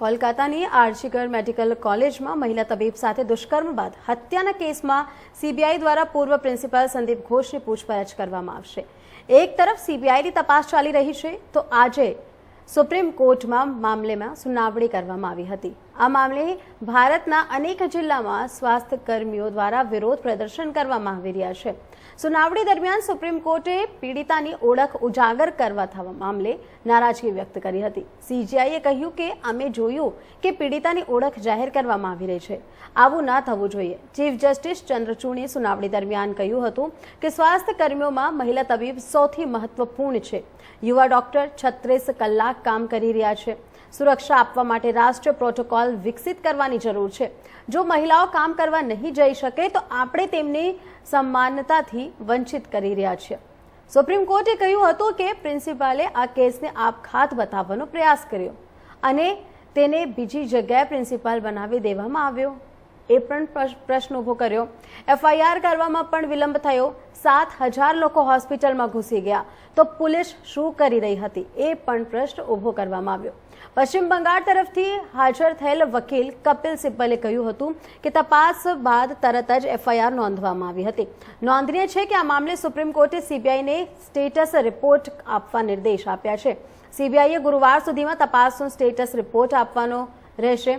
કોલકાતાની આર્ચીગર medical કોલેજમાં મહિલા તબીબ સાથે દુષ્કર્મ બાદ હત્યાના કેસમાં સીબીઆઈ દ્વારા પૂર્વ પ્રિન્સિપાલ સંદીપ ઘોષની પૂછપરછ કરવામાં આવશે. એક તરફ સીબીઆઈની તપાસ ચાલી રહી છે, તો આજે સુપ્રીમ કોર્ટમાં મામલેમાં સુનાવણી કરવામાં આવી હતી. આ મામલે ભારતના અનેક જિલ્લામાં સ્વાસ્થ્ય કર્મીઓ દ્વારા વિરોધ પ્રદર્શન કરવામાં આવી રહ્યા છે. સુનાવણી દરમિયાન સુપ્રીમ કોર્ટે પીડિતાની ઓળખ ઉજાગર કરવા થવા મામલે નારાજગી વ્યક્ત કરી હતી. સીજીઆઈએ કહ્યું કે અમે જોયું કે પીડિતાની ઓળખ જાહેર કરવામાં આવી રહી છે. આવું ના થવું જોઈએ. ચીફ જસ્ટિસ ચંદ્રચૂડે સુનાવણી દરમિયાન કહ્યું હતું કે સ્વાસ્થ્ય કર્મીઓમાં મહિલા તબીબ સૌથી મહત્વપૂર્ણ છે. યુવા ડોક્ટર છત્રીસ કલાક કામ કરી રહ્યા છે. સુરક્ષા આપવા માટે રાષ્ટ્રીય પ્રોટોકોલ વિકસિત કરવાની જરૂર છે. જો મહિલાઓ કામ કરવા નહીં જઈ શકે, તો આપણે તેમની સમાનતાથી વંચિત કરી રહ્યા છીએ. સુપ્રીમ કોર્ટે કહ્યું હતું કે પ્રિન્સિપાલે આ કેસને આપઘાત બતાવવાનો પ્રયાસ કર્યો અને તેને બીજી જગ્યાએ પ્રિન્સિપાલ બનાવી દેવામાં આવ્યો. એ પણ પ્રશ્ન ઊભો કર્યો. એફઆઈઆર કરવામાં પણ વિલંબ થયો. સાત હજાર લોકો હોસ્પિટલમાં ઘૂસી ગયા. તો પોલીસ શું કરી રહી હતી? એ પણ પ્રશ્ન ઊભો કરવામાં આવ્યો. પશ્ચિમ બંગાળ તરફથી હાજર થયેલ વકીલ કપિલ સિબ્બલે કહ્યું હતું કે તપાસ બાદ તરત જ એફઆઈઆર નોંધવામાં આવી હતી. નોંધનીય છે કે આ મામલે સુપ્રીમ કોર્ટે સીબીઆઈને સ્ટેટસ રિપોર્ટ આપવા નિર્દેશ આપ્યા છે. સીબીઆઈએ ગુરુવાર સુધીમાં તપાસનો સ્ટેટસ રિપોર્ટ આપવાનો રહેશે.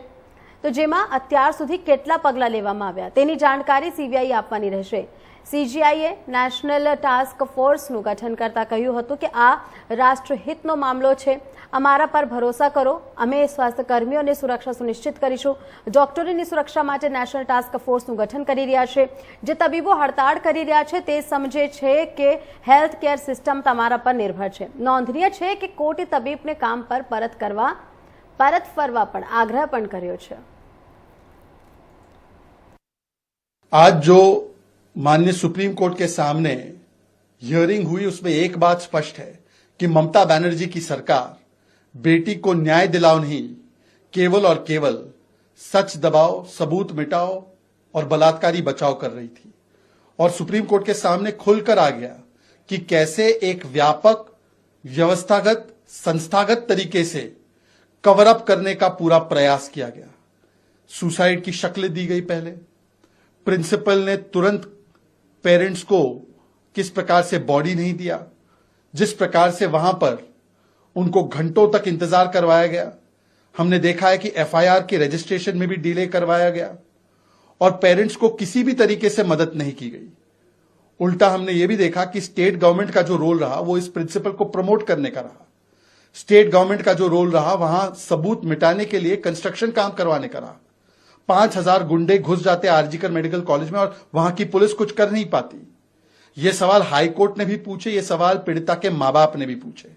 તો જેમાં અત્યાર સુધી કેટલા પગલાં લેવામાં આવ્યા તેની જાણકારી સીબીઆઈ આપવાની રહેશે. સીજીઆઈએ નેશનલ ટાસ્ક ફોર્સનું ગઠન કરતા કહ્યું હતું કે આ રાષ્ટ્રહિતનો મામલો છે. અમારા પર ભરોસા કરો. અમે સ્વાસ્થ્યકર્મીઓની સુરક્ષા સુનિશ્ચિત કરીશું. ડોક્ટરોની સુરક્ષા માટે નેશનલ ટાસ્ક ફોર્સનું ગઠન કરી રહ્યા છે. જે તબીબો હડતાળ કરી રહ્યા છે તે સમજે છે કે હેલ્થ કેર સિસ્ટમ તમારા પર નિર્ભર છે. નોંધનીય છે કે કોટી તબીબને કામ પર પરત કરવા, પરત ફરવા પણ આગ્રહ પણ કર્યો છે. આજ જો माननीय सुप्रीम कोर्ट के सामने हियरिंग हुई, उसमें एक बात स्पष्ट है कि ममता बनर्जी की सरकार बेटी को न्याय दिलाओ नहीं, केवल और केवल सच दबाओ सबूत मिटाओ और बलात्कारी बचाव कर रही थी। और सुप्रीम कोर्ट के सामने खुलकर आ गया कि कैसे एक व्यापक, व्यवस्थागत, संस्थागत तरीके से कवर अप करने का पूरा प्रयास किया गया। सुसाइड की शक्ल दी गई पहले। प्रिंसिपल ने तुरंत पेरेंट्स को किस प्रकार से बॉडी नहीं दिया, जिस प्रकार से वहाँ पर उनको घंटों तक इंतज़ार करवाया गया। हमने देखा है कि एफआईआर के रजिस्ट्रेशन में भी डिले करवाया गया और पेरेंट्स को किसी भी तरीके से मदद नहीं की गई। उल्टा हमने ये भी देखा कि स्टेट गवर्नमेंट का जो रोल रहा, वो इस प्रिंसिपल को प्रमोट करने का रहा। स्टेट गवर्नमेंट का जो रोल रहा, वहाँ सबूत मिटाने के लिए कंस्ट्रक्शन काम करवाने का रहा। पाँच हज़ार गुंडे घुस जाते आरजीकर मेडिकल कॉलेज में और वहाँ की पुलिस कुछ कर नहीं पाती। ये सवाल हाई कोर्ट ने भी पूछे, ये सवाल पीड़िता के माँ बाप ने भी पूछे।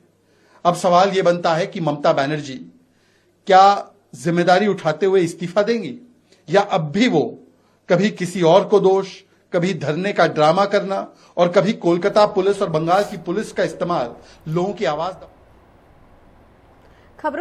अब सवाल यह बनता है कि ममता बनर्जी क्या ज़िम्मेदारी उठाते हुए इस्तीफा देंगी? या अब भी वो कभी किसी और को दोष, कभी धरने का ड्रामा करना और कभी कोलकाता पुलिस और बंगाल की पुलिस का इस्तेमाल, लोगों की आवाज़